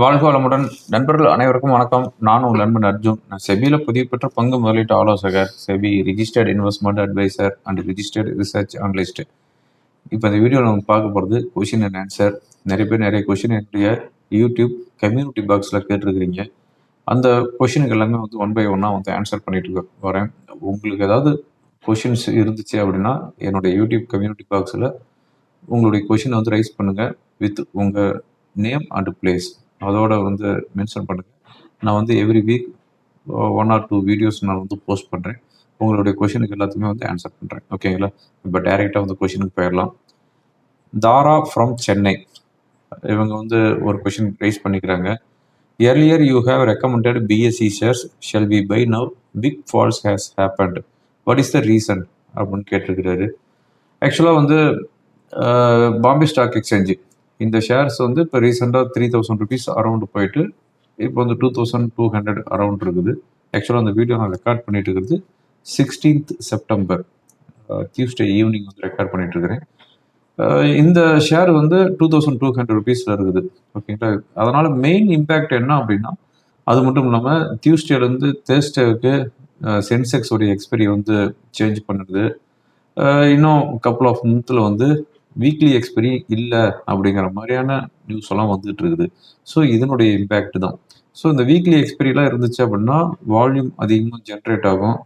வாழ்க வளமுடன். நண்பர்கள் அனைவருக்கும் வணக்கம். நான் உங்கள் நண்பன் அர்ஜுன். நான் செபியில் புதிய பெற்ற பங்கு முதலீட்டு ஆலோசகர். SEBI registered investment advisor and registered research analyst இப்போ இந்த வீடியோவில் நம்ம பார்க்க போகிறது கொஷின் அண்ட் ஆன்சர் நிறைய பேர் நிறைய கொஷின் என்னுடைய யூடியூப் கம்யூனிட்டி பாக்ஸில் கேட்டிருக்கிறீங்க. அந்த கொஷினுக்கு எல்லாமே வந்து ஒன் பை ஒன்னாக வந்து ஆன்சர் பண்ணிட்டு வரேன் உங்களுக்கு ஏதாவது கொஷின்ஸ் இருந்துச்சு அப்படின்னா என்னுடைய யூடியூப் கம்யூனிட்டி பாக்ஸில் உங்களுடைய கொஷினை வந்து ரைஸ் பண்ணுங்கள் வித் உங்கள் நேம் அண்ட் பிளேஸ் அதோட வந்து மென்ஷன் பண்ணுங்கள் நான் வந்து every week one or two videos நான் வந்து போஸ்ட் பண்ணுறேன் உங்களுடைய கொஷினுக்கு எல்லாத்தையுமே வந்து ஆன்சர் பண்ணுறேன் ஓகேங்களா இப்போ டைரெக்டாக வந்து கொஷினுக்கு போயிடலாம். தாரா ஃப்ரம் சென்னை. இவங்க வந்து ஒரு கொஷின் ரைஸ் பண்ணிக்கிறாங்க. Earlier you have recommended BSE shares shall be by now big falls has happened what is the reason அப்படின்னு கேட்டிருக்கிறாரு. ஆக்சுவலாக வந்து பாம்பே ஸ்டாக் எக்ஸ்சேஞ்சு இந்த ஷேர்ஸ் வந்து இப்போ ரீசெண்டாக த்ரீ தௌசண்ட் ருபீஸ் அரௌண்ட் போயிட்டு இப்போ வந்து two thousand two hundred around இருக்குது. ஆக்சுவலாக அந்த வீடியோ நான் ரெக்கார்ட் பண்ணிட்டு இருக்கிறது சிக்ஸ்டீன்த் செப்டம்பர் டியூஸ்டே ஈவினிங் வந்து ரெக்கார்ட் பண்ணிட்டு இருக்கிறேன். இந்த ஷேர் வந்து டூ தௌசண்ட் டூ ஹண்ட்ரட் ருபீஸில் இருக்குது. ஓகேங்களா அதனால் மெயின் இம்பேக்ட் என்ன அப்படின்னா அது மட்டும் இல்லாமல் டியூஸ்டேலேருந்து தேர்ஸ்டேவுக்கு சென்செக்ஸ் உடைய எக்ஸ்பெரி வந்து சேஞ்ச் பண்ணுறது இன்னும் கப்புள் ஆஃப் மந்த்தில் வந்து வீக்லி எக்ஸ்பிரி இல்லை அப்படிங்கிற மாதிரியான நியூஸ் எல்லாம் வந்துட்டு இருக்குது. ஸோ இதனுடைய இம்பேக்ட் தான். ஸோ இந்த வீக்லி எக்ஸ்பிரிலாம் இருந்துச்சு அப்படின்னா வால்யூம் அதிகமாக ஜென்ரேட் ஆகும்.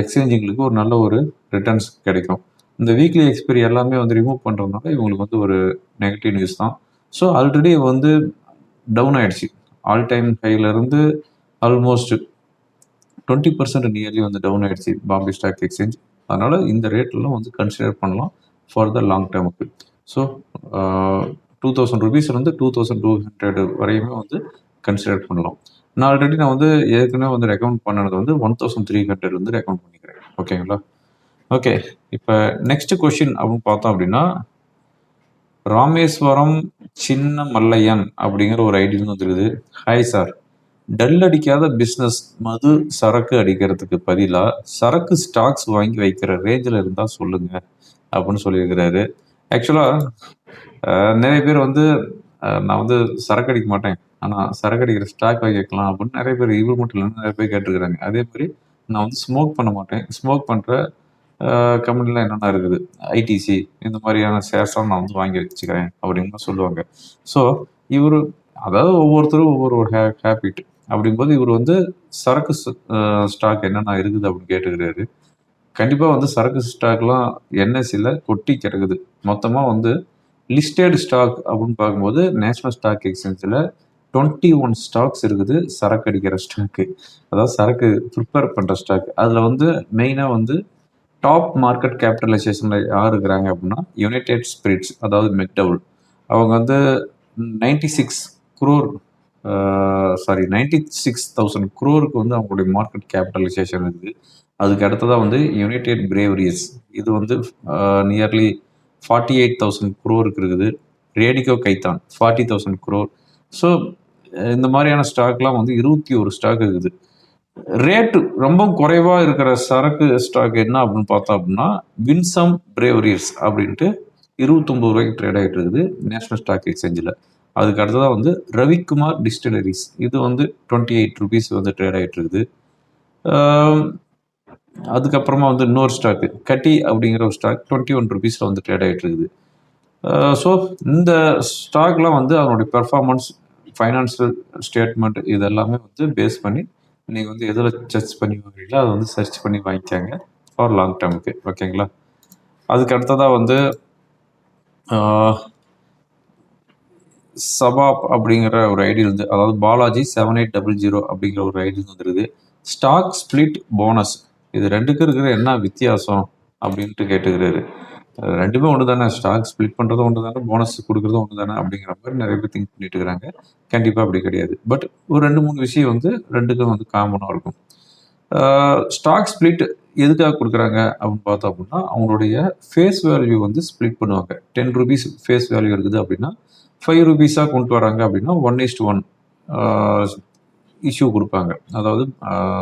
எக்ஸ்சேஞ்சிங்களுக்கு ஒரு நல்ல ஒரு ரிட்டர்ன்ஸ் கிடைக்கும். இந்த வீக்லி எக்ஸ்பிரி எல்லாமே வந்து ரிமூவ் பண்ணுறதுனால இவங்களுக்கு வந்து ஒரு நெகட்டிவ் நியூஸ் தான். ஸோ ஆல்ரெடி வந்து டவுன் ஆயிடுச்சு. ஆல் டைம் ஹையிலேருந்து ஆல்மோஸ்ட் டுவெண்ட்டி பர்சன்ட் நியர்லி வந்து டவுன் ஆயிடுச்சு பாம்பே ஸ்டாக் எக்ஸ்சேஞ்ச் அதனால் இந்த ரேட்லாம் வந்து கன்சிடர் பண்ணலாம். ஃபார் த லாங் டேர்முக்கு ஸோ டூ தௌசண்ட் ருபீஸ்லேருந்து டூ தௌசண்ட் டூ ஹண்ட்ரட் வரையுமே வந்து கன்சிடர் பண்ணலாம். நான் ஆல்ரெடி நான் வந்து ஏற்கனவே வந்து ரெக்கமெண்ட் பண்ணது வந்து ஒன் தௌசண்ட் த்ரீ ஹண்ட்ரட் வந்து ரெக்கமெண்ட் பண்ணிக்கிறேன். ஓகேங்களா ஓகே இப்போ நெக்ஸ்ட் கொஷின் அப்படின்னு பார்த்தோம் அப்படின்னா ராமேஸ்வரம் சின்ன மல்லையன் அப்படிங்கிற ஒரு ஐடியில் வந்துருக்குது. ஹாய் சார் டல் அடிக்காத பிஸ்னஸ் மது சரக்கு அடிக்கிறதுக்கு பதிலாக சரக்கு ஸ்டாக்ஸ் வாங்கி வைக்கிற ரேஞ்சில் இருந்தால் சொல்லுங்கள் அப்படின்னு சொல்லியிருக்கிறாரு. ஆக்சுவலாக நிறைய பேர் வந்து நான் வந்து சரக்கு அடிக்க மாட்டேன். ஆனால் சரக்கு அடிக்கிற ஸ்டாக் வைக்கலாம் அப்படின்னு நிறைய பேர் இவர் மட்டும் இல்லை நிறைய பேர் கேட்டிருக்கிறாங்க. அதே மாதிரி நான் வந்து ஸ்மோக் பண்ண மாட்டேன். ஸ்மோக் பண்ணுற கம்பெனிலாம் என்னென்ன இருக்குது? ஐடிசி இந்த மாதிரியான ஷேர்ஸ்லாம் நான் வந்து வாங்கி வச்சுக்கிறேன் அப்படின்னு சொல்லுவாங்க. ஸோ இவர் அதாவது ஒவ்வொருத்தரும் ஒவ்வொரு ஒரு ஹே ஹேபிட் அப்படிங்கும்போது இவர் வந்து சரக்கு ஸ்டாக் என்னென்ன இருக்குது அப்படின்னு கேட்டுக்கிறாரு. கண்டிப்பாக வந்து சரக்கு ஸ்டாக்லாம் என்எஸ்சியில் கொட்டி கிடக்குது. மொத்தமாக வந்து லிஸ்டட் ஸ்டாக் அப்படின்னு பார்க்கும்போது நேஷ்னல் ஸ்டாக் எக்ஸ்சேஞ்சில் டுவெண்ட்டி ஒன் ஸ்டாக்ஸ் இருக்குது சரக்கு அடிக்கிற ஸ்டாக்கு அதாவது சரக்கு ப்ரிப்பேர் பண்ணுற ஸ்டாக். அதில் வந்து மெயினாக வந்து டாப் மார்க்கெட் கேபிட்டலைசேஷனில் யார் இருக்கிறாங்க அப்படின்னா யுனைடெட் ஸ்பிரிட்ஸ் அதாவது மெக்டவுல். அவங்க வந்து ninety six crore sorry ninety six thousand குரோருக்கு வந்து அவங்களுடைய மார்க்கெட் கேபிட்டலைசேஷன் இருக்குது. அதுக்கு அடுத்ததாக வந்து யுனைடெட் பிரேவரிஸ் இது வந்து நியர்லி ஃபார்ட்டி எயிட் தௌசண்ட் குரோருக்கு இருக்குது. Radico Khaitan forty thousand crore so இந்த மாதிரியான ஸ்டாக்லாம் வந்து இருபத்தி ஒரு ஸ்டாக் இருக்குது. ரேட்டு ரொம்ப குறைவாக இருக்கிற சரக்கு ஸ்டாக் என்ன அப்படின்னு பார்த்தோம் அப்படின்னா வின்சம் பிரேவரிஸ் அப்படின்ட்டு இருபத்தொம்பது ரூபாய்க்கு ட்ரேட் ஆகிட்டு இருக்குது நேஷனல் ஸ்டாக் எக்ஸ்சேஞ்சில் அதுக்கு அடுத்ததாக வந்து ரவிக்குமார் டிஸ்டிலரிஸ் இது வந்து டுவெண்ட்டி எயிட் ருபீஸ் வந்து ட்ரேட் ஆகிட்டு இருக்குது. அதுக்கப்புறமா வந்து இன்னொரு ஸ்டாக்கு கட்டி அப்படிங்கிற ஒரு ஸ்டாக் டுவெண்ட்டி ஒன் ருபீஸில் வந்து ட்ரேட் ஆகிட்டு இருக்குது. ஸோ இந்த ஸ்டாக்லாம் வந்து அதனுடைய பெர்ஃபார்மன்ஸ் ஃபைனான்சியல் ஸ்டேட்மெண்ட் இது எல்லாமே வந்து பேஸ் பண்ணி நீங்கள் வந்து எதில் சர்ச் பண்ணி வாங்குறீங்களோ அதை வந்து சர்ச் பண்ணி வாங்கிக்காங்க ஃபார் லாங் டேர்முக்கு ஓகேங்களா அதுக்கு அடுத்ததாக வந்து சபாப் அப்படிங்கிற ஒரு ஐடி இருந்து அதாவது Balaji seven eight double zero அப்படிங்கிற ஒரு ஐடி வந்துருது ஸ்டாக் ஸ்பிளிட் போனஸ் இது ரெண்டுக்கும் இருக்கிற என்ன வித்தியாசம் அப்படின்ட்டு கேட்டுக்கிறாரு. ரெண்டுமே ஒன்று தானே ஸ்டாக் ஸ்பிளிட் பண்ணுறதும் ஒன்று தானே போனஸ் கொடுக்குறதும் ஒன்று தானே அப்படிங்கிற மாதிரி நிறைய பேர் திங்க் பண்ணிட்டு இருக்கிறாங்க. கண்டிப்பாக அப்படி கிடையாது. பட் ஒரு ரெண்டு மூணு விஷயம் வந்து ரெண்டுக்கும் வந்து காமனாக இருக்கும். ஸ்டாக் ஸ்பிளிட் எதுக்காக கொடுக்குறாங்க அப்படின்னு பார்த்தோம் அப்படின்னா அவங்களுடைய ஃபேஸ் வேல்யூ வந்து ஸ்ப்ளிட் பண்ணுவாங்க. டென் ருபீஸ் ஃபேஸ் வேல்யூ இருக்குது அப்படின்னா ஃபைவ் ருபீஸாக கொண்டு வராங்க அப்படின்னா ஒன் இஸ்ட் ஒன் இஷ்யூ கொடுப்பாங்க. அதாவது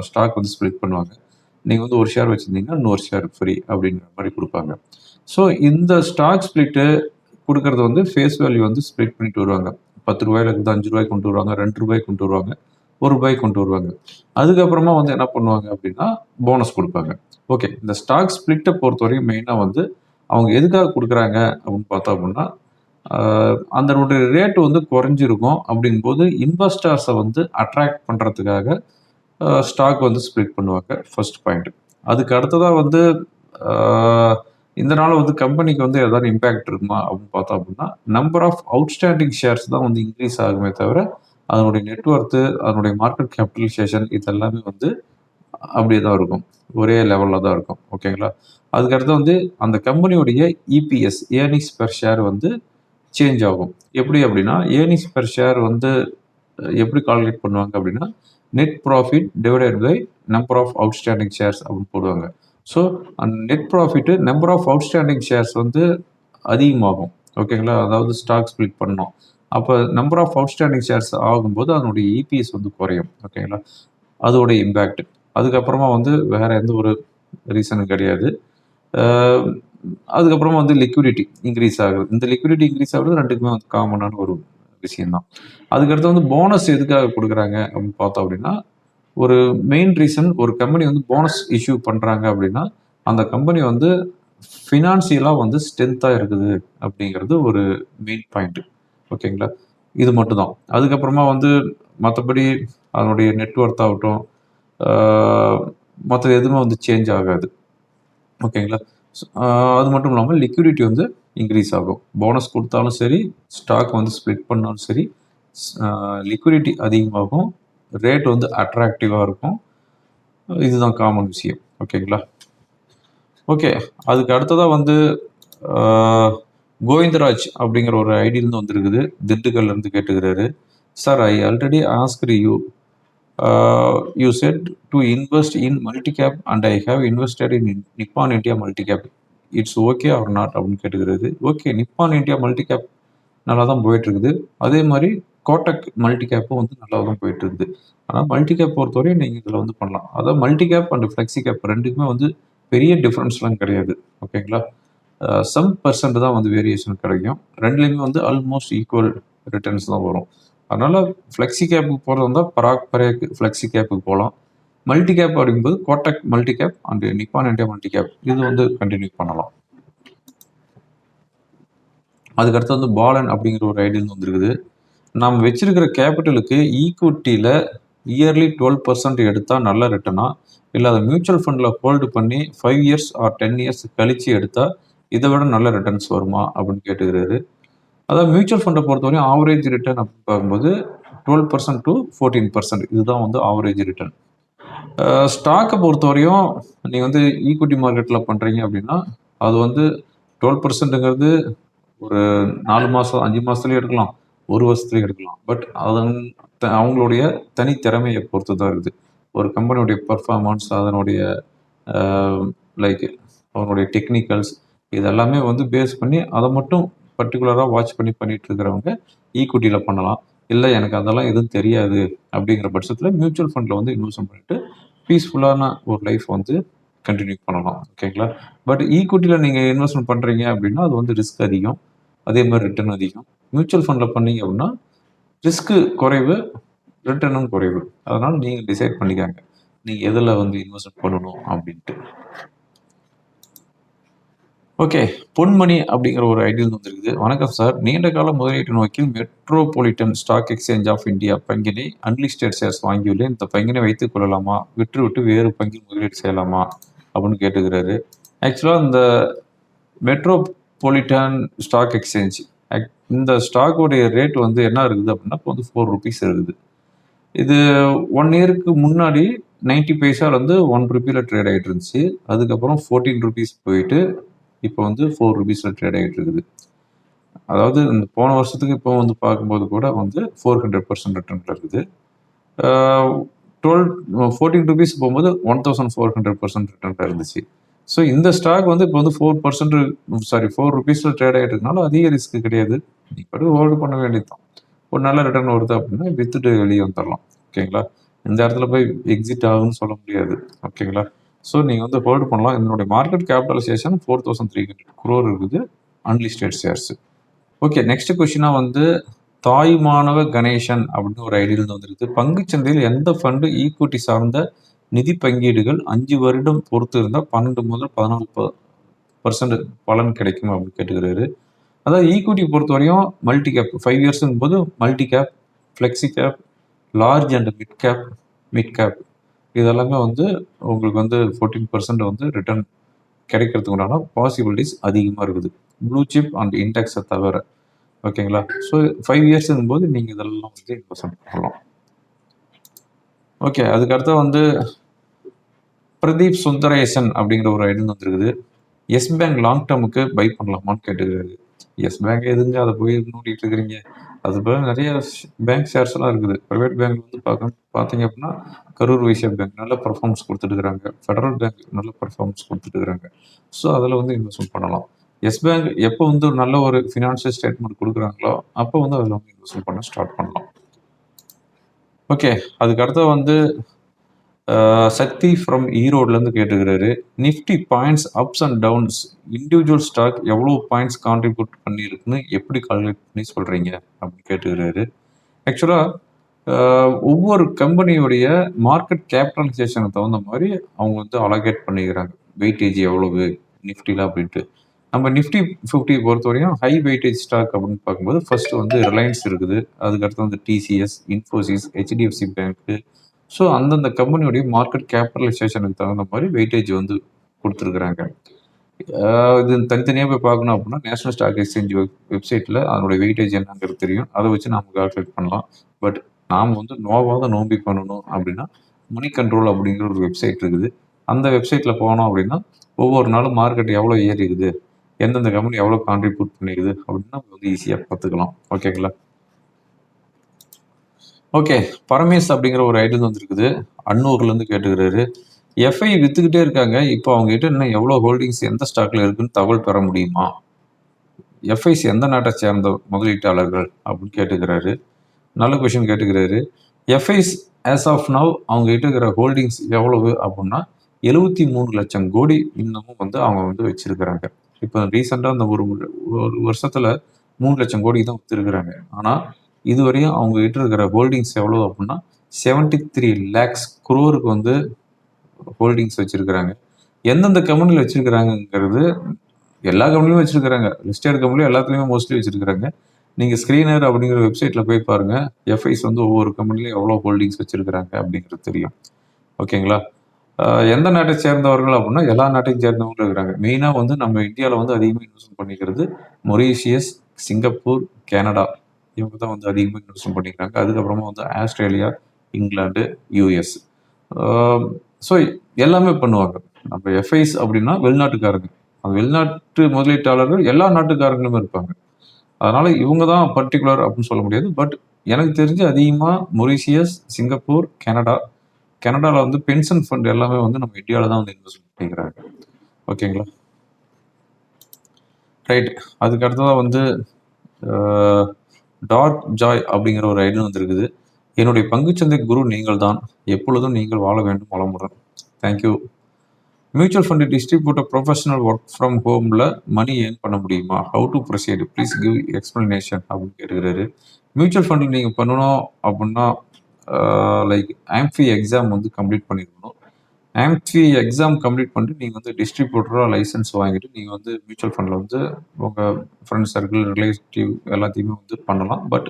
ஸ்டாக் வந்து ஸ்ப்ளிட் பண்ணுவாங்க. நீங்கள் வந்து ஒரு ஷேர் வச்சுருந்தீங்கன்னா இன்னொரு ஷேர் ஃப்ரீ அப்படிங்கிற மாதிரி கொடுப்பாங்க. ஸோ இந்த ஸ்டாக் ஸ்ப்ளிட்டு கொடுக்கறது வந்து ஃபேஸ் வேல்யூ வந்து ஸ்ப்ளிட் பண்ணிட்டு வருவாங்க. பத்து ரூபாயில அஞ்சு ரூபாய்க்கு கொண்டு வருவாங்க ரெண்டு ரூபாய்க்கு கொண்டு வருவாங்க ஒரு ரூபாய்க்கு கொண்டு வருவாங்க. அதுக்கப்புறமா வந்து என்ன பண்ணுவாங்க அப்படின்னா போனஸ் கொடுப்பாங்க. ஓகே இந்த ஸ்டாக் ஸ்பிளிட்டை பொறுத்த வரைக்கும் மெயினாக வந்து அவங்க எதுக்காக கொடுக்குறாங்க அப்படின்னு பார்த்தோம் அப்படின்னா அதனுடைய ரேட்டு வந்து குறைஞ்சிருக்கும் அப்படிங்கும்போது இன்வெஸ்டர்ஸை வந்து அட்ராக்ட் பண்ணுறதுக்காக ஸ்டாக் வந்து ஸ்ப்ளிட் பண்ணுவாங்க ஃபர்ஸ்ட் பாயிண்ட் அதுக்கு அடுத்ததாக வந்து இந்த நாள் வந்து கம்பெனிக்கு வந்து ஏதாவது இம்பேக்ட் இருக்குமா அப்படின்னு பார்த்தோம் அப்படின்னா நம்பர் ஆஃப் அவுட்ஸ்டாண்டிங் ஷேர்ஸ் தான் வந்து இன்க்ரீஸ் ஆகுமே தவிர அதனுடைய நெட்ஒர்த்து அதனுடைய மார்க்கெட் கேபிட்டலைசேஷன் இது எல்லாமே வந்து அப்படியே தான் இருக்கும். ஒரே லெவலில் தான் இருக்கும். ஓகேங்களா அதுக்கடுத்து வந்து அந்த கம்பெனியுடைய இபிஎஸ் ஏர்னிங்ஸ் பெர் ஷேர் வந்து சேஞ்ச் ஆகும். எப்படி அப்படின்னா ஏர்னிங்ஸ் பெர் ஷேர் வந்து எப்படி கால்குலேட் பண்ணுவாங்க அப்படின்னா net profit divided by number of outstanding shares அப்படின்னு போடுவாங்க. ஸோ அந்த net profit number of outstanding shares வந்து அதிகமாகும். ஓகேங்களா அதாவது ஸ்டாக் ஸ்பிளிட் பண்ணோம். அப்போ நம்பர் ஆஃப் அவுட்ஸ்டாண்டிங் ஷேர்ஸ் ஆகும்போது அதனுடைய இபிஎஸ் வந்து குறையும். ஓகேங்களா அதோடைய இம்பேக்ட் அதுக்கப்புறமா வந்து வேறு எந்த ஒரு ரீசனும் கிடையாது. அதுக்கப்புறமா வந்து லிக்விடிட்டி இன்க்ரீஸ் ஆகுது. இந்த லிக்விடிட்டி இன்க்ரீஸ் ஆகுறது ரெண்டுக்குமே வந்து காமனான ஒரு விஷயம்தான். அதுக்கடுத்து வந்து போனஸ் எதுக்காக கொடுக்குறாங்க அப்படின்னு பார்த்தோம் அப்படின்னா ஒரு மெயின் ரீசன் ஒரு கம்பெனி வந்து போனஸ் இஷ்யூ பண்ணுறாங்க அப்படின்னா அந்த கம்பெனி வந்து ஃபினான்சியலாக வந்து ஸ்ட்ரென்த்தாக இருக்குது அப்படிங்கிறது ஒரு மெயின் பாயிண்ட்டு ஓகேங்களா இது மட்டும்தான். அதுக்கப்புறமா வந்து மற்றபடி அதனுடைய நெட்ஒர்க் ஆகட்டும் மற்ற எதுவுமே வந்து சேஞ்ச் ஆகாது. ஓகேங்களா அது மட்டும் இல்லாமல் லிக்விடிட்டி வந்து இன்க்ரீஸ் ஆகும். போனஸ் கொடுத்தாலும் சரி ஸ்டாக் வந்து ஸ்ப்ளிட் பண்ணாலும் சரி லிக்விடிட்டி அதிகமாகும். ரேட் வந்து அட்ராக்டிவாக இருக்கும். இதுதான் காமன் விஷயம். ஓகேங்களா ஓகே அதுக்கு அடுத்ததாக வந்து கோவிந்தராஜ் அப்படிங்கிற ஒரு ஐடியிலேருந்து வந்திருக்குது. திண்டுக்கல்லேருந்து கேட்டுக்கிறாரு. Sir I already asked you you said to invest in multi cap and I have invested in Nippon India multi cap it's okay or not அப்படின்னு கேட்டுக்கிறது. Okay Nippon India multi cap நல்லா தான் போயிட்டு இருக்குது அதே மாதிரி கோட்டக் மல்டி கேப்பும் வந்து நல்லா தான் போயிட்டு இருக்குது ஆனால் மல்டி கேப் பொறுத்தவரையும் நீங்கள் இதில் வந்து பண்ணலாம். அதாவது multi cap and flexi cap ரெண்டுக்குமே வந்து பெரிய டிஃப்ரென்ஸ்லாம் கிடையாது. ஓகேங்களா? சம் பர்சன்ட் தான் வந்து வேரியேஷன் கிடைக்கும். ரெண்டுலேயுமே வந்து ஆல்மோஸ்ட் ஈக்குவல் ரிட்டர்ன்ஸ் தான் வரும். அதனால் ஃப்ளெக்ஸி கேப்புக்கு போகிறது வந்தால் பராக் பரேக் ஃப்ளெக்ஸி கேப்புக்கு போகலாம். மல்டி கேப் அப்படிங்கும்போது Kotak multi cap and Nippon India multi cap இது வந்து கண்டினியூ பண்ணலாம். அதுக்கடுத்து வந்து பாலன் அப்படிங்கிற ஒரு ஐடியா வந்துருக்குது. நாம் வச்சிருக்கிற கேபிட்டலுக்கு ஈக்குவிட்டியில் இயர்லி டுவெல் பர்சன்ட் எடுத்தால் நல்ல ரிட்டனா இல்லை அதை மியூச்சுவல் ஃபண்டில் ஹோல்டு பண்ணி five years or ten years கழித்து எடுத்தால் இதை விட நல்ல ரிட்டர்ன்ஸ் வருமா? அப்படின்னு கேட்டுக்கிறாரு. அதாவது மியூச்சுவல் ஃபண்டை பொறுத்தவரையும் ஆவரேஜ் ரிட்டர்ன் அப்படின்னு பார்க்கும்போது twelve percent to fourteen percent இதுதான் வந்து ஆவரேஜ் ரிட்டர்ன் ஸ்டாக்கை பொறுத்தவரையும் நீங்கள் வந்து ஈக்விட்டி மார்க்கெட்டில் பண்ணுறீங்க அப்படின்னா அது வந்து டுவெல் பர்சன்ட்டுங்கிறது ஒரு நாலு மாதம் அஞ்சு மாதத்துலேயும் எடுக்கலாம். ஒரு வருஷத்துலேயும் எடுக்கலாம். பட் அதன் அவங்களுடைய தனி திறமையை பொறுத்து தான் இருக்குது. ஒரு கம்பெனியுடைய பர்ஃபார்மன்ஸ் அதனுடைய லைக் அவனுடைய டெக்னிக்கல்ஸ் இதெல்லாமே வந்து பேஸ் பண்ணி அதை மட்டும் பர்டிகுலராக வாட்ச் பண்ணி பண்ணிட்டு இருக்கிறவங்க ஈக்குவிட்டியில் பண்ணலாம். இல்லை எனக்கு அதெல்லாம் எதுவும் தெரியாது அப்படிங்கிற பட்சத்தில் மியூச்சுவல் ஃபண்டில் வந்து இன்வெஸ்ட் பண்ணிட்டு பீஸ்ஃபுல்லான ஒரு லைஃப் வந்து கண்டினியூ பண்ணலாம். ஓகேங்களா பட் ஈக்குவிட்டியில் நீங்கள் இன்வெஸ்ட்மெண்ட் பண்ணுறீங்க அப்படின்னா அது வந்து ரிஸ்க் அதிகம். அதே மாதிரி ரிட்டர்ன் அதிகம். மியூச்சுவல் ஃபண்டில் பண்ணீங்க அப்படின்னா ரிஸ்க்கு குறைவு ரிட்டர்னும் குறைவு. அதனால் நீங்கள் டிசைட் பண்ணிக்காங்க. நீங்கள் எதில் வந்து இன்வெஸ்ட் பண்ணணும் அப்படின்ட்டு. ஓகே பொன்மணி அப்படிங்கிற ஒரு ஐடியில் வந்துருக்குது. வணக்கம் சார் நீண்ட கால முதலீட்டு நோக்கில் metropolitan stock exchange of India பங்கினை அன்லிஸ்டட் ஷேர்ஸ் வாங்கியுள்ளேன். இந்த பங்கினை வைத்துக் கொள்ளலாமா? விற்று விட்டு வேறு பங்கில் முதலீடு செய்யலாமா? அப்படின்னு கேட்டுக்கிறாரு. ஆக்சுவலாக இந்த மெட்ரோபாலிட்டன் ஸ்டாக் எக்ஸ்சேஞ்ச் இந்த ஸ்டாக்கோடைய ரேட் வந்து என்ன இருக்குது அப்படின்னா இப்போ வந்து ஃபோர் ருபீஸ் இருக்குது. இது ஒன் இயருக்கு முன்னாடி நைன்டி பைசா வந்து ஒன் ருபியில் ட்ரேட் ஆகிட்டு இருந்துச்சு. அதுக்கப்புறம் ஃபோர்டீன் ருபீஸ் போயிட்டு இப்போ வந்து ஃபோர் ருபீஸில் ட்ரேட் ஆகிட்டு இருக்குது. அதாவது இந்த போன வருஷத்துக்கு இப்போ வந்து பார்க்கும்போது கூட வந்து ஃபோர் ஹண்ட்ரட் பர்சன்ட் ரிட்டர்னில் இருக்குது. டுவெல் ஃபோர்டீன் ருபீஸ் போகும்போது one thousand four hundred percent ரிட்டர்னில் இருந்துச்சு. ஸோ இந்த ஸ்டாக் வந்து இப்போ வந்து ஃபோர் பர்சன்ட் சாரி ஃபோர் ருபீஸில் ட்ரேட் ஆகிட்டு இருக்கனால அதிக ரிஸ்க் கிடையாது. இப்படி ஹோல்டு பண்ண வேண்டியது தான் ஒரு நல்ல ரிட்டர்ன் வருது அப்படின்னா வித்துட்டு வெளியே வந்துடலாம் ஓகேங்களா? இந்த இடத்துல போய் எக்ஸிட் ஆகுன்னு சொல்ல முடியாது. ஓகேங்களா? ஸோ நீங்கள் வந்து ஹோல்டு பண்ணலாம். இதனுடைய market capitalisation four thousand three hundred crore இருக்குது. அன்லிஸ்டட் ஷேர்ஸ் ஓகே நெக்ஸ்ட் கொஷினாக வந்து தாய் மாணவ கணேசன் அப்படின்னு ஒரு ஐடியிலிருந்து வந்திருக்கு. பங்குச்சந்தையில் எந்த ஃபண்டு ஈக்குவிட்டி சார்ந்த நிதி பங்கீடுகள் அஞ்சு வருடம் பொறுத்து இருந்தால் பன்னெண்டு முதல் பதினாலு பர்சன்ட் பலன் கிடைக்கும் அப்படின்னு கேட்டுக்கிறாரு. அதாவது ஈக்குவிட்டி பொறுத்த வரையும் மல்டி கேப் ஃபைவ் இயர்ஸுங்கும் போது multi cap flexi cap large and mid cap mid cap இதெல்லாமே வந்து உங்களுக்கு வந்து ஃபோர்டீன் பர்சன்ட் வந்து ரிட்டர்ன் கிடைக்கிறதுக்கு உண்டான பாசிபிலிட்டிஸ் அதிகமாக இருக்குது. ப்ளூ சிப் அண்ட் இன்டெக்ஸை தவிர. ஓகேங்களா ஸோ ஃபைவ் இயர்ஸ் போது நீங்கள் இதெல்லாம் வந்து இன்வெஸ்ட்மெண்ட் பண்ணலாம். ஓகே அதுக்கடுத்து வந்து பிரதீப் சுந்தரேசன் அப்படிங்கிற ஒரு ஐடியா வந்துருக்குது. எஸ் பேங்க் லாங் டேர்முக்கு பை பண்ணலாமான்னு கேட்டுக்கிறாரு. எஸ் பேங்க் எதுங்க அதை போய் நோண்டிட்டு இருக்கிறீங்க? அது போல நிறைய பேங்க் ஷேர்ஸ்லாம் எல்லாம் இருக்குது. ப்ரைவேட் பேங்க் வந்து பார்க்க பார்த்தீங்க அப்படின்னா கரூர் வைசியா பேங்க் நல்ல பர்ஃபார்மன்ஸ் கொடுத்துட்டு இருக்கிறாங்க. ஃபெடரல் பேங்க் நல்ல பர்ஃபார்மன்ஸ் கொடுத்துட்டு இருக்கிறாங்க. ஸோ அதில் வந்து இன்வெஸ்ட்மெண்ட் பண்ணலாம். எஸ் பேங்க் எப்போ வந்து நல்ல ஒரு ஃபினான்ஷியல் ஸ்டேட்மெண்ட் கொடுக்குறாங்களோ அப்போ வந்து அதில் வந்து இன்வெஸ்ட்மெண்ட் பண்ண ஸ்டார்ட் பண்ணலாம். ஓகே அதுக்கு அடுத்த வந்து சக்தி ஃப்ரம் ஈரோட்லேருந்து கேட்டுக்கிறாரு Nifty points ups and downs individual stock எவ்வளோ பாயிண்ட்ஸ் கான்ட்ரிபியூட் பண்ணியிருக்குன்னு எப்படி கால்குலேட் பண்ணி சொல்கிறீங்க அப்படின்னு கேட்டுக்கிறாரு ஆக்சுவலாக ஒவ்வொரு கம்பெனியுடைய மார்க்கெட் கேபிட்டலைசேஷனுக்கு தகுந்த மாதிரி அவங்க வந்து அலோகேட் பண்ணிக்கிறாங்க. வெயிட்டேஜ் எவ்வளவு? நிஃப்டியில் அப்படின்ட்டு. நம்ம நிஃப்டி ஃபிஃப்டி பொறுத்த வரையும் ஹை வெயிட்டேஜ் ஸ்டாக் அப்படின்னு பார்க்கும்போது ஃபர்ஸ்ட் வந்து ரிலையன்ஸ் இருக்குது. அதுக்கடுத்து வந்து டிசிஎஸ் இன்ஃபோசிஸ் ஹெச்டிஎஃப்சி பேங்க்கு ஸோ அந்தந்த கம்பெனியுடைய மார்க்கெட் கேபிட்டலைசேஷனுக்கு தகுந்த மாதிரி வெயிட்டேஜ் வந்து கொடுத்துருக்குறாங்க. இது தனித்தனியாக போய் பார்க்கணும் அப்படின்னா நேஷனல் ஸ்டாக் எக்ஸ்சேஞ்ச் வெப்சைட்டில் அதனுடைய வெயிட்டேஜ் என்னங்கிறது தெரியும். அதை வச்சு நாம் கால்குலேட் பண்ணலாம். பட் நாம் வந்து நோவாக நோம்பி பண்ணணும் அப்படின்னா மணி கண்ட்ரோல் அப்படிங்கிற ஒரு வெப்சைட் இருக்குது. அந்த வெப்சைட்டில் போனோம் அப்படின்னா ஒவ்வொரு நாளும் மார்க்கெட் எவ்வளோ ஏறி இருக்குது எந்தெந்த கம்பெனி எவ்வளோ கான்ட்ரிபியூட் பண்ணிக்குது? அப்படின்னு நம்ம வந்து ஈஸியாக பார்த்துக்கலாம். ஓகேங்களா ஓகே பரமேஷ் அப்படிங்கிற ஒரு ஐட்டம் வந்துருக்குது. அன்னூர்லேருந்து கேட்டுக்கிறாரு. எஃப்ஐ வித்துக்கிட்டே இருக்காங்க. இப்போ அவங்க கிட்ட இன்னும் எவ்வளோ ஹோல்டிங்ஸ் எந்த ஸ்டாக்ல இருக்குன்னு தகவல் பெற முடியுமா? எஃப்ஐஸ் எந்த நாட்டை சேர்ந்த முதலீட்டாளர்கள் அப்படின்னு கேட்டுக்கிறாரு. நல்ல கொஷின் கேட்டுக்கிறாரு. எஃப்ஐஸ் ஆஸ் ஆஃப் நவ் அவங்க கிட்ட இருக்கிற ஹோல்டிங்ஸ் எவ்வளவு அப்படின்னா எழுபத்தி மூணு லட்சம் கோடி இன்னமும் வந்து அவங்க வந்து வச்சிருக்கிறாங்க. இப்போ ரீசெண்டாக அந்த ஒரு ஒரு வருஷத்துல மூணு லட்சம் கோடி தான் வித்துருக்குறாங்க. ஆனால் இதுவரையும் அவங்க கிட்ட இருக்கிற ஹோல்டிங்ஸ் எவ்வளோ அப்படின்னா செவன்டி த்ரீ லேக்ஸ் குரோருக்கு வந்து ஹோல்டிங்ஸ் வச்சுருக்கிறாங்க. எந்தெந்த கம்பெனியில் வச்சிருக்கிறாங்கிறது எல்லா கம்பெனிலும் வச்சுருக்கிறாங்க. லிஸ்டட் கம்பெனியும் எல்லாத்துலேயுமே மோஸ்ட்லி வச்சுருக்கிறாங்க. நீங்கள் ஸ்க்ரீனர் அப்படிங்கிற வெப்சைட்டில் போய் பாருங்கள் எஃப்ஐஸ் வந்து ஒவ்வொரு கம்பெனிலையும் எவ்வளோ ஹோல்டிங்ஸ் வச்சுருக்கிறாங்க அப்படிங்கிறது தெரியும். ஓகேங்களா? எந்த நாட்டை சேர்ந்தவர்கள் அப்படின்னா எல்லா நாட்டையும் சேர்ந்தவங்களும் இருக்கிறாங்க. மெயினாக வந்து நம்ம இந்தியாவில் வந்து அதிகமாக இன்வெஸ்ட் பண்ணிக்கிறது மொரீஷியஸ் சிங்கப்பூர் கனடா. இவங்க தான் வந்து அதிகமாக இன்வெஸ்ட் பண்ணிக்கிறாங்க. அதுக்கப்புறமா வந்து ஆஸ்திரேலியா இங்கிலாந்து யூஎஸ் ஸோ எல்லாமே பண்ணுவாங்க. நம்ம எஃப்ஐஸ் அப்படின்னா வெளிநாட்டுக்காரங்க. அந்த வெளிநாட்டு முதலீட்டாளர்கள் எல்லா நாட்டுக்காரங்களும் இருப்பாங்க. அதனால இவங்க தான் பர்டிகுலர் அப்படின்னு சொல்ல முடியாது. பட் எனக்கு தெரிஞ்சு அதிகமாக மொரிசியஸ் சிங்கப்பூர் கனடா கனடாவில் வந்து பென்ஷன் ஃபண்ட் எல்லாமே வந்து நம்ம இந்தியாவில் தான் வந்து இன்வெஸ்ட் பண்ணிக்கிறாங்க. ஓகேங்களா? ரைட் அதுக்கு அடுத்ததாக வந்து டார்க் ஜாய் அப்படிங்கிற ஒரு ஐடியும் வந்திருக்குது. என்னுடைய பங்குச்சந்தை குரு நீங்கள் தான் எப்பொழுதும் நீங்கள் வாழ வேண்டும் வளமுடன். Thank you mutual fund distributor professional work from ஹோமில் மணி ஏர்ன் பண்ண முடியுமா? How to proceed please give explanation அப்படின்னு கேட்டுக்கிறாரு. மியூச்சுவல் ஃபண்டில் நீங்கள் பண்ணணும் அப்படின்னா லைக் ஆம்ஃபி எக்ஸாம் வந்து கம்ப்ளீட் பண்ணியிருக்கணும் ஆம்ஃபி எக்ஸாம் கம்ப்ளீட் பண்ணிட்டு நீங்கள் வந்து டிஸ்ட்ரிபியூட்டராக லைசன்ஸ் வாங்கிட்டு நீங்கள் வந்து மியூச்சுவல் ஃபண்டில் வந்து உங்கள் ஃப்ரெண்ட்ஸ் சர்க்கிள் ரிலேட்டிவ் எல்லாத்தையுமே வந்து பண்ணலாம். பட்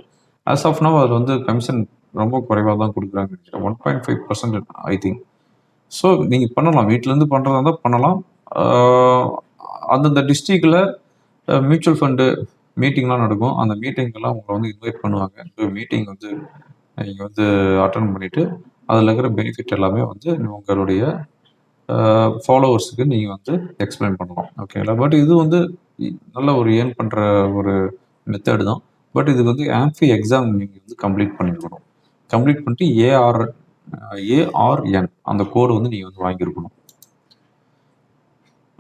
ஆஸ் ஆஃப் நவ் அதில் வந்து கமிஷன் ரொம்ப குறைவாக தான் கொடுக்குறாங்க. One point five percent I think so நீங்கள் பண்ணலாம். வீட்டிலேருந்து பண்ணுறதா இருந்தால் பண்ணலாம். அந்தந்த டிஸ்ட்ரிக்டில் மியூச்சுவல் ஃபண்டு மீட்டிங்லாம் நடக்கும். அந்த மீட்டிங்கெல்லாம் உங்களை வந்து இன்வைட் பண்ணுவாங்க. மீட்டிங் வந்து நீங்கள் வந்து அட்டன் பண்ணிவிட்டு அதில் இருக்கிற பெனிஃபிட் எல்லாமே வந்து உங்களுடைய ஃபாலோவர்ஸுக்கு நீங்கள் வந்து எக்ஸ்பிளைன் பண்ணலாம். ஓகேங்களா பட் இது வந்து நல்ல ஒரு ஏர்ன் பண்ணுற ஒரு மெத்தடு தான். பட் இது வந்து ஆம்ஃபி எக்ஸாம் நீங்கள் வந்து கம்ப்ளீட் பண்ணிருக்கணும் கம்ப்ளீட் பண்ணிட்டு ஏஆர் ஏஆர்என் அந்த கோடு வந்து நீங்கள் வந்து வாங்கியிருக்கணும்.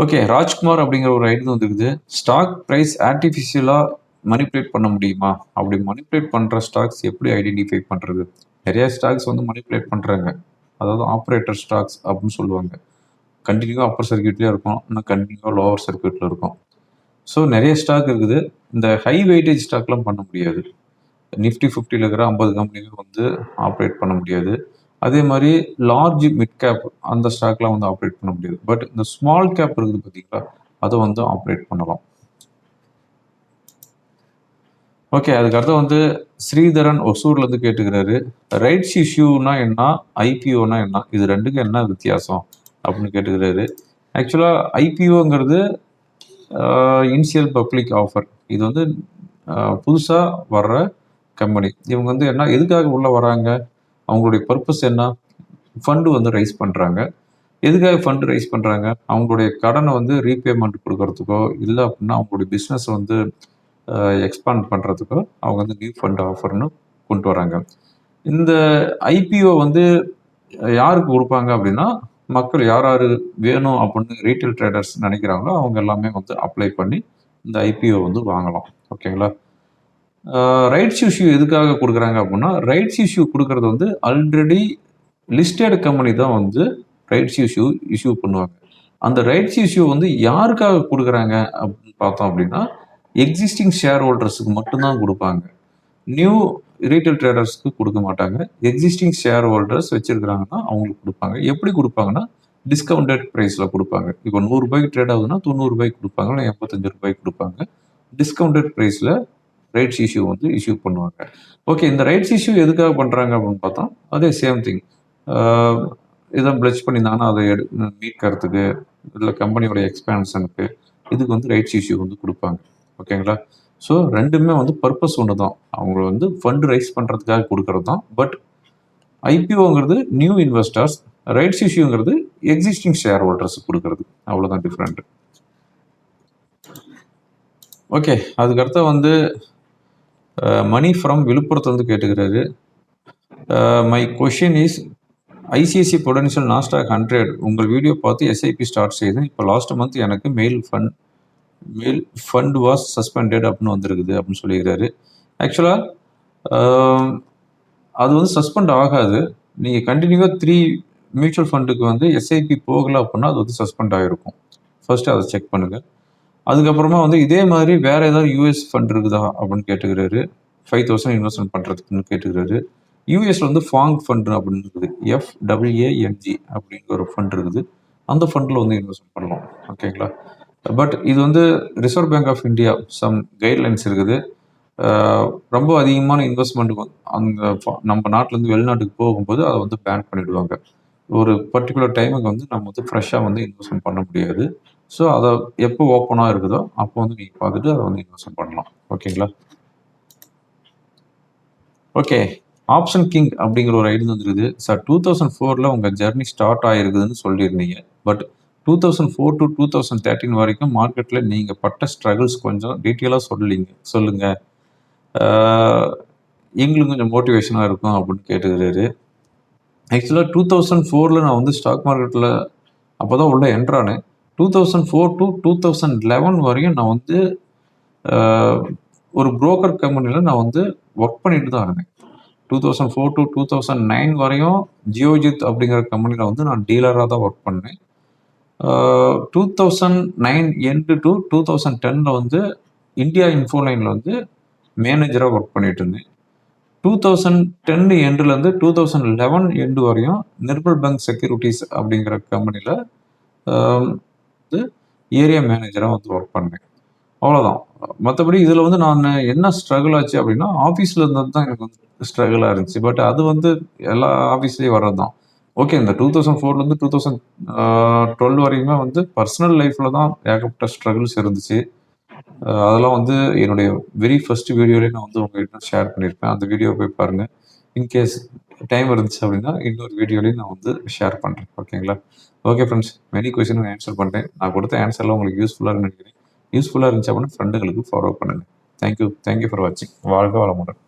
ஓகே ராஜ்குமார் அப்படிங்கிற ஒரு ஐடி வந்துருக்குது. ஸ்டாக் ப்ரைஸ் ஆர்டிஃபிஷியலாக மணிப்புலேட் பண்ண முடியுமா? அப்படி மணிப்புலேட் பண்ணுற ஸ்டாக்ஸ் எப்படி ஐடென்டிஃபை பண்ணுறது நிறைய ஸ்டாக்ஸ் வந்து மணிப்புலேட் பண்ணுறாங்க அதாவது ஆப்ரேட்டர் ஸ்டாக்ஸ் அப்படின்னு சொல்லுவாங்க. கண்டினியூவாக அப்பர் சர்க்கியூட்லேயே இருக்கும். இன்னும் கண்டினியூவாக லோவர் சர்க்கியூட்டில் இருக்கும். ஸோ நிறைய ஸ்டாக் இருக்குது. இந்த ஹை வெயிட்டேஜ் ஸ்டாக்லாம் பண்ண முடியாது. நிஃப்டி ஃபிஃப்டியில் இருக்கிற ஐம்பது கம்பெனிகள் வந்து ஆப்ரேட் பண்ண முடியாது. அதே மாதிரி லார்ஜ் மிட் கேப் அந்த ஸ்டாக்லாம் வந்து ஆப்ரேட் பண்ண முடியாது. பட் இந்த ஸ்மால் கேப் இருக்குது பார்த்தீங்களா? அதை வந்து ஆப்ரேட் பண்ணலாம். ஓகே அதுக்கடுத்து வந்து ஸ்ரீதரன் ஒசூர்லேருந்து கேட்டுக்கிறாரு. ரைட்ஸ் இஷ்யூனா என்ன? ஐபிஓனா என்ன? இது ரெண்டுக்கும் என்ன வித்தியாசம்? அப்படின்னு கேட்டுக்கிறாரு. ஆக்சுவலாக ஐபிஓங்கிறது இனிஷியல் பப்ளிக் ஆஃபர் இது வந்து புதுசாக வர்ற கம்பெனி இவங்க வந்து என்ன எதுக்காக உள்ளே வராங்க? அவங்களுடைய பர்பஸ் என்ன? ஃபண்டு வந்து ரைஸ் பண்ணுறாங்க எதுக்காக ஃபண்டு ரைஸ் பண்ணுறாங்க அவங்களுடைய கடனை வந்து ரீபேமெண்ட் கொடுக்கறதுக்கோ இல்லை அப்படின்னா அவங்களுடைய பிஸ்னஸ் வந்து எக்ஸ்பாண்ட் பண்ணுறதுக்கு அவங்க வந்து நியூ ஃபண்ட் ஆஃபர்னு கொண்டு வராங்க. இந்த ஐபிஓ வந்து யாருக்கு கொடுப்பாங்க அப்படின்னா மக்கள் யார் யார் வேணும் அப்படின்னு ரீட்டைல் ட்ரேடர்ஸ் நினைக்கிறாங்களோ அவங்க எல்லாமே வந்து அப்ளை பண்ணி இந்த ஐபிஓ வந்து வாங்கலாம். ஓகேங்களா ரைட்ஸ் இஷ்யூ எதுக்காக கொடுக்குறாங்க அப்படின்னா ரைட்ஸ் இஷ்யூ கொடுக்கறது வந்து ஆல்ரெடி லிஸ்டட் கம்பெனி தான் வந்து ரைட்ஸ் இஷ்யூ இஷ்யூ பண்ணுவாங்க. அந்த ரைட்ஸ் இஷ்யூ வந்து யாருக்காக கொடுக்குறாங்க அப்படின்னு பார்த்தோம் அப்படின்னா எக்ஸிஸ்டிங் ஷேர் ஹோல்டர்ஸுக்கு மட்டும்தான் கொடுப்பாங்க. நியூ ரீட்டைல் ட்ரேடர்ஸ்க்கு கொடுக்க மாட்டாங்க. எக்ஸிஸ்டிங் ஷேர் ஹோல்டர்ஸ் வச்சுருக்கிறாங்கன்னா அவங்களுக்கு கொடுப்பாங்க. எப்படி கொடுப்பாங்கன்னா டிஸ்கவுண்டட் ப்ரைஸில் கொடுப்பாங்க. இப்போ நூறுரூபாய்க்கு ட்ரேட் ஆகுதுன்னா தொண்ணூறுபாய்க்கு கொடுப்பாங்க. இல்லை எண்பத்தஞ்சு ரூபாய்க்கு கொடுப்பாங்க. டிஸ்கவுண்டட் ப்ரைஸில் ரைட்ஸ் இஷ்யூ வந்து இஷ்யூ பண்ணுவாங்க. ஓகே இந்த ரைட்ஸ் இஷ்யூ எதுக்காக பண்ணுறாங்க அப்படின்னு பார்த்தா அதே சேம் திங் இதை பிளச் பண்ணியிருந்தாங்கன்னா அதை எடு மீட்கிறதுக்கு இல்லை கம்பெனியோட எக்ஸ்பேன்ஷனுக்கு இதுக்கு வந்து ரைட்ஸ் இஷ்யூ வந்து கொடுப்பாங்க. ஓகேங்களா? ஸோ ரெண்டுமே வந்து பர்பஸ் ஒன்று தான் அவங்க வந்து ஃபண்ட் ரைஸ் பண்ணுறதுக்காக கொடுக்கறது தான் பட் ஐபிஓங்கிறது நியூ இன்வெஸ்டர்ஸ் ரைட்ஸ் இஷ்யூங்கிறது எக்ஸிஸ்டிங் ஷேர் ஹோல்டர்ஸுக்கு கொடுக்கறது. அவ்வளோதான் டிஃப்ரெண்ட் ஓகே அதுக்கடுத்து வந்து மணி ஃப்ரம் விழுப்புரத்துலேருந்து கேட்டுக்கிறாரு. My question is ICICI potential Nasdaq hundred உங்கள் வீடியோ பார்த்து எஸ்ஐபி ஸ்டார்ட் செய்தேன் இப்போ லாஸ்ட் மந்த் எனக்கு மெயில் ஃபண்ட் மேல் ஃபண்ட் வாஸ் சஸ்பெண்டட் அப்படின்னு வந்திருக்குது அப்படின்னு சொல்லிக்கிறாரு ஆக்சுவலாக அது வந்து சஸ்பெண்ட் ஆகாது. நீங்கள் கண்டினியூவாக த்ரீ மியூச்சுவல் ஃபண்டுக்கு வந்து எஸ்ஐபி போகலை அப்படின்னா அது வந்து சஸ்பெண்ட் ஆகிருக்கும் ஃபர்ஸ்ட்டு அதை செக் பண்ணுங்கள் அதுக்கப்புறமா வந்து இதே மாதிரி வேறு ஏதாவது யூஎஸ் ஃபண்ட் இருக்குதா அப்படின்னு கேட்டுக்கிறாரு. ஃபைவ் தௌசண்ட் இன்வெஸ்ட்மெண்ட் பண்ணுறதுக்குன்னு கேட்டுக்கிறாரு. யூஎஸில் வந்து ஃபாங் ஃபண்டு அப்படின்னு இருக்குது. எஃப் டபிள்யூஏஎம்ஜி அப்படிங்கிற ஒரு ஃபண்ட் இருக்குது. அந்த ஃபண்டில் வந்து இன்வெஸ்ட்மெண்ட் பண்ணலாம். ஓகேங்களா பட் இது வந்து Reserve Bank of India some guidelines இருக்குது. Uh, ரொம்ப அதிகமான இன்வெஸ்ட்மெண்ட் அந்த நம்ம நாட்டிலேருந்து வெளிநாட்டுக்கு போகும்போது அதை வந்து பேன் பண்ணிவிடுவாங்க ஒரு பர்டிகுலர் டைமுக்கு வந்து நம்ம வந்து ஃப்ரெஷ்ஷாக வந்து இன்வெஸ்ட்மெண்ட் பண்ண முடியாது. ஸோ அதை எப்போ ஓப்பனாக இருக்குதோ அப்போ வந்து நீங்கள் பார்த்துட்டு அதை வந்து இன்வெஸ்ட்மெண்ட் பண்ணலாம். ஓகேங்களா? ஓகே ஆப்ஷன் கிங் அப்படிங்கிற ஒரு ஐடி வந்துருக்குது சார் டூ தௌசண்ட் ஃபோரில் உங்கள் ஜெர்னி ஸ்டார்ட் ஆகிருக்குதுன்னு சொல்லியிருந்தீங்க. But two thousand four to two thousand thirteen வரைக்கும் மார்க்கெட்டில் நீங்கள் பட்ட ஸ்ட்ரகிள்ஸ் கொஞ்சம் டீட்டெயிலாக சொல்லிங்க சொல்லுங்கள் எங்களுக்கு கொஞ்சம் மோட்டிவேஷனாக இருக்கும் அப்படின்னு கேட்டுக்கிறாரு. ஆக்சுவலாக டூ தௌசண்ட் ஃபோரில் நான் வந்து ஸ்டாக் மார்க்கெட்டில் அப்போ தான் உள்ளே என்ட்ரானேன் two thousand four to two thousand eleven வரையும் நான் வந்து ஒரு புரோக்கர் கம்பெனியில் நான் வந்து ஒர்க் பண்ணிட்டு தான் இருந்தேன். Two thousand four to two thousand nine வரையும் ஜியோஜித் அப்படிங்கிற கம்பெனியில் வந்து நான் டீலராக தான் ஒர்க் பண்ணேன். Two thousand nine end to two thousand டெனில் வந்து இந்தியா இன்ஃபோலைனில் வந்து மேனேஜராக ஒர்க் பண்ணிட்டு இருந்தேன். டூ தௌசண்ட் டென் எண்டுலேருந்து டூ தௌசண்ட் லெவன் எண்டு வரையும் நிர்மல் பேங்க் செக்யூரிட்டிஸ் அப்படிங்கிற கம்பெனியில் வந்து ஏரியா மேனேஜராக வந்து ஒர்க் பண்ணேன். அவ்வளோதான் மற்றபடி இதில் வந்து நான் என்ன ஸ்ட்ரகிள் ஆச்சு அப்படின்னா ஆஃபீஸில் இருந்தது தான் எனக்கு வந்து ஸ்ட்ரகிளாக இருந்துச்சு. பட் அது வந்து எல்லா ஆஃபீஸ்லேயும் வர்றது தான் ஓகே இந்த டூ தௌசண்ட் ஃபோர்லேருந்து டூ தௌசண்ட் டுவெல் வரைக்குமே வந்து பர்சனல் லைஃப்பில் தான் ஏகப்பட்ட ஸ்ட்ரகிள்ஸ் இருந்துச்சு. அதெல்லாம் வந்து என்னுடைய வெரி ஃபர்ஸ்ட் வீடியோலேயே நான் வந்து உங்ககிட்ட ஷேர் பண்ணியிருப்பேன் அந்த வீடியோ போய் பாருங்கள் இன்கேஸ் டைம் இருந்துச்சு அப்படின்னா இன்னொரு வீடியோலையும் நான் வந்து ஷேர் பண்ணுறேன் ஓகேங்களா okay friends many question answer பண்ணுறேன் நான் கொடுத்த ஆன்சர்லாம் உங்களுக்கு யூஸ்ஃபுல்லாக நினைக்கிறேன். யூஸ்ஃபுல்லாக இருந்துச்சு அப்படின்னா ஃப்ரெண்டுகளுக்கு ஃபாலோ பண்ணுங்கள் thank you thank you for வாட்சிங் வாழ்க வளமுடன்.